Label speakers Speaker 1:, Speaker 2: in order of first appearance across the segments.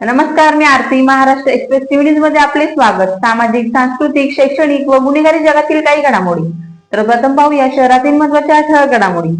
Speaker 1: नमस्कार मी Aarti. Maharashtra express TV न्यूजमध्ये आपले स्वागत. सामाजिक सांस्कृतिक शैक्षणिक व गुन्हेगारी जगातील काही घडामोडी. तर प्रथम पाहूया शहरातील महत्त्वाच्या ठळक घडामोडी.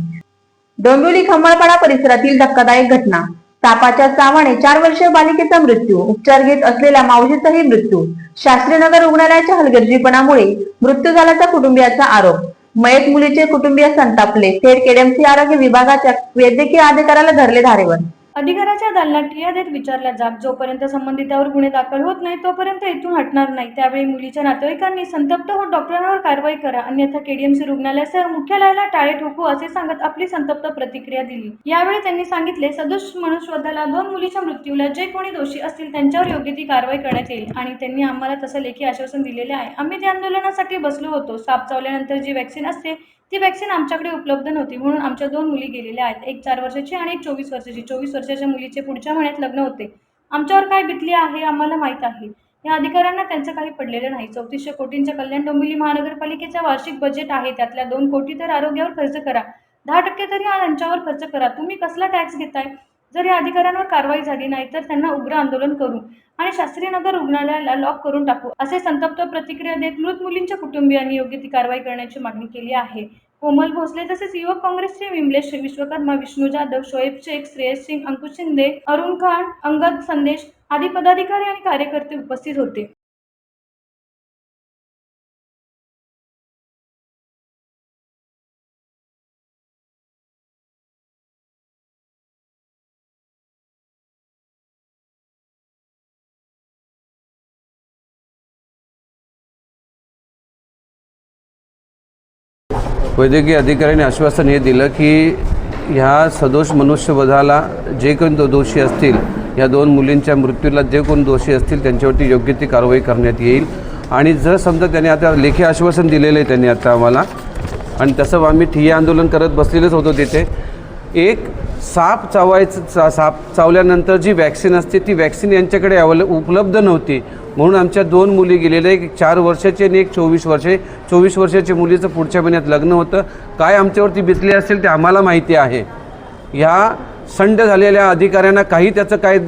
Speaker 1: डोंबिवली खंबळपाडा परिसरातील धक्कादायक घटना. सापाच्या चावाने चार वर्षीय बालिकेचा मृत्यू. उपचार घेत असलेल्या मावशीचाही मृत्यू. शास्त्रीनगर रुग्णालयाच्या हलगर्जीपणामुळे मृत्यू झाल्याचा कुटुंबियाचा आरोप. मयत मुलीचे कुटुंबीय संतापले. थेट केडीएमसी आरोग्य विभागाच्या वैद्यकीय अधिकाऱ्याला धरले धारेवर.
Speaker 2: अधिकाराच्या दालनात ठिया देत विचारल्या जाग जोपर्यंत संबंधितावर गुन्हे दाखल होत नाही तोपर्यंत इथून हटणार नाही. त्यावेळी मुलीच्या नातेवाईकांनी संतप्त होत डॉक्टरांवर कारवाई करा अन्यथा केडीएमसी रुग्णालयासह मुख्यालयाला टाळे ठोकू असे सांगत आपली संतप्त प्रतिक्रिया दिली. यावेळी त्यांनी सांगितले सदोष मनुष्यवधाला दोन मुलीच्या मृत्यूला जे कोणी दोषी असतील त्यांच्यावर योग्य ती कारवाई करण्यात येईल. आणि त्यांनी आम्हाला तसं लेखी आश्वासन दिलेले आहे. आम्ही त्या आंदोलनासाठी बसलो होतो. साप चावल्यानंतर जी वॅक्सिन असते ती वॅक्सिन आमच्याकडे उपलब्ध नव्हती. म्हणून आमच्या दोन मुली गेलेल्या आहेत. एक चार वर्षाची आणि एक चोवीस वर्षाची. चोवीस वर्षाच्या मुलीचे पुढच्या महिन्यात लग्न होते. आमच्यावर काय बितली आहे आम्हाला माहीत आहे. या अधिकाऱ्यांना त्यांचं काही पडलेलं नाही. चौतीसशे कोटींच्या कल्याण डोंबिवली महानगरपालिकेचा वार्षिक बजेट आहे. त्यातल्या दोन कोटी तर आरोग्यावर खर्च करा. दहा टक्के तरी यांच्यावर खर्च करा. तुम्ही कसला टॅक्स घेताय? जर या अधिकाऱ्यांवर कारवाई झाली नाही तर त्यांना उग्र आंदोलन करू आणि शास्त्रीनगर रुग्णालयाला लॉक करून टाकू असे संतप्त प्रतिक्रिया देत मृत मुलींच्या कुटुंबियांनी योग्य ती कारवाई करण्याची मागणी केली आहे. कोमल भोसले तसेच युवक काँग्रेसचे विमलेश विश्वकर्मा विष्णू जाधव शोएब शेख श्रेयस सिंग अंकुश शिंदे अरुण खान अंगद संदेश आदी पदाधिकारी आणि कार्यकर्ते उपस्थित होते.
Speaker 3: वैद्यकीय अधिकाऱ्यांनी आश्वासन हे दिलं की ह्या सदोष मनुष्यवधाला जे कोण दो दोषी असतील या दोन मुलींच्या मृत्यूला जे कोण दोषी असतील त्यांच्यावरती योग्य ती कारवाई करण्यात येईल. आणि जर समजा त्यांनी आता लेखी आश्वासन दिलेलं आहे त्यांनी आता आम्हाला आणि तसं आम्ही ठिय्या आंदोलन करत बसलेलेच होतो तिथे एक साप चावायचं चा साप चावल्यानंतर जी वॅक्सिन असते ती वॅक्सिन यांच्याकडे अवेले उपलब्ध नव्हती. म्हणून आमच्या दोन मुली गेलेल्या एक चार वर्षाची आणि एक चोवीस वर्षे चोवीस वर्षाच्या मुलीचं पुढच्या महिन्यात लग्न होतं. काय आमच्यावरती बितले असेल ते आम्हाला माहिती आहे. ह्या संड झालेल्या अधिकाऱ्यांना काही त्याचं काय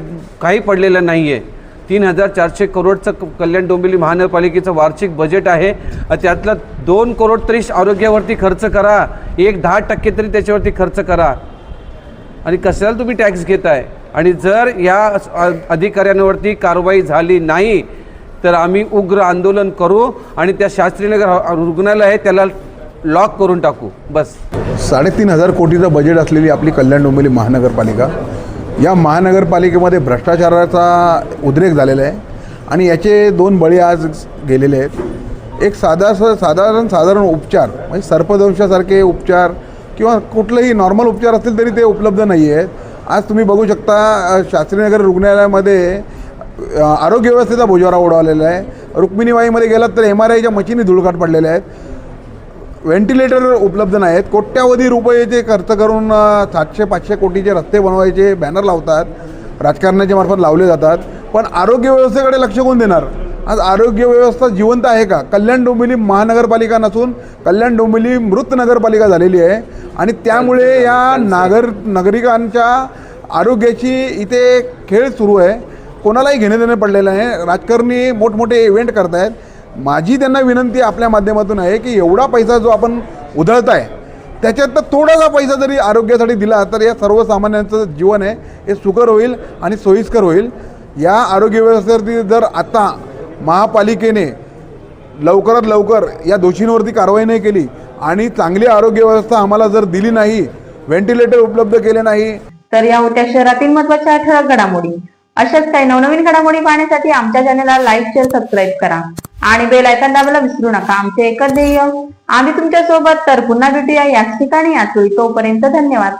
Speaker 3: काही पडलेलं नाही आहे तीन हजार चारशे करोडचं क- कल्याण डोंबिवली महानगरपालिकेचं वार्षिक बजेट आहे. त्यातलं दोन करोड तरी आरोग्यावरती खर्च करा. एक दहा टक्के तरी त्याच्यावरती खर्च करा. आणि कशाला तुम्ही टॅक्स घेताय? आणि जर या अधिकाऱ्यांवरती कारवाई झाली नाही तर आम्ही उग्र आंदोलन करू आणि त्या शास्त्रीनगर रुग्णालय आहे त्याला लॉक करून टाकू. बस.
Speaker 4: साडेतीन हजार कोटीचं बजेट असलेली आपली कल्याण डोंबिवली महानगरपालिका या महानगरपालिकेमध्ये भ्रष्टाचाराचा उद्रेक झालेला आहे आणि याचे दोन बळी आज गेलेले आहेत. एक साधा साधारण साधारण उपचार म्हणजे सर्पदंशासारखे उपचार किंवा कुठलेही नॉर्मल उपचार असतील तरी ते उपलब्ध नाही आहेत आज तुम्ही बघू शकता शास्त्रीनगर रुग्णालयामध्ये आरोग्य व्यवस्थेचा बोजवारा ओढवलेला आहे. रुक्मिणीवाईमध्ये गेलात तर एम आर आयच्या मशीनी धुळकाट पडलेल्या आहेत. व्हेंटिलेटर उपलब्ध नाही आहेत कोट्यावधी रुपयेचे खर्च करून सातशे पाचशे कोटीचे रस्ते बनवायचे बॅनर लावतात राजकारणाच्या मार्फत लावले जातात. पण आरोग्य व्यवस्थेकडे लक्ष कोण देणार? आज आरोग्य व्यवस्था जिवंत आहे का? कल्याण डोंबिवली महानगरपालिका नसून कल्याण डोंबिवली मृत नगरपालिका झालेली आहे. आणि त्यामुळे या नागर नागरिकांच्या आरोग्याची इथे खेळ सुरू आहे. कोणालाही घेणे देणे पडलेलं आहे राजकारणी मोठमोठे इव्हेंट करतायत. माझी त्यांना विनंती आपल्या माध्यमातून आहे की एवढा पैसा जो आपण उधळत आहे त्याच्यातनं थोडासा पैसा जरी आरोग्यासाठी दिला तर या सर्वसामान्यांचं जीवन आहे. हे सुकर होईल आणि सोयीस्कर होईल. या आरोग्य व्यवस्थेवरती जर आता महापालिकेने लवकरात लवकर या दोषींवरती कारवाई नाही केली आणि चांगली आरोग्य व्यवस्था आम्हाला जर दिली नाही व्हेंटिलेटर उपलब्ध केले नाही.
Speaker 1: तर या होत्या शहरातील महत्त्वाच्या ठळक घडामोडी. अशाच काही नवनवीन घडामोडी पाहण्यासाठी आमच्या चॅनलला लाईक शेअर सबस्क्राईब करा. आणि बेल आयकॉन दाबायला विसरू नका. आमचे एकच ध्येय आम्ही तुमच्यासोबत तर पुन्हा भेटूया याच ठिकाणी. याच वेळी तोपर्यंत धन्यवाद.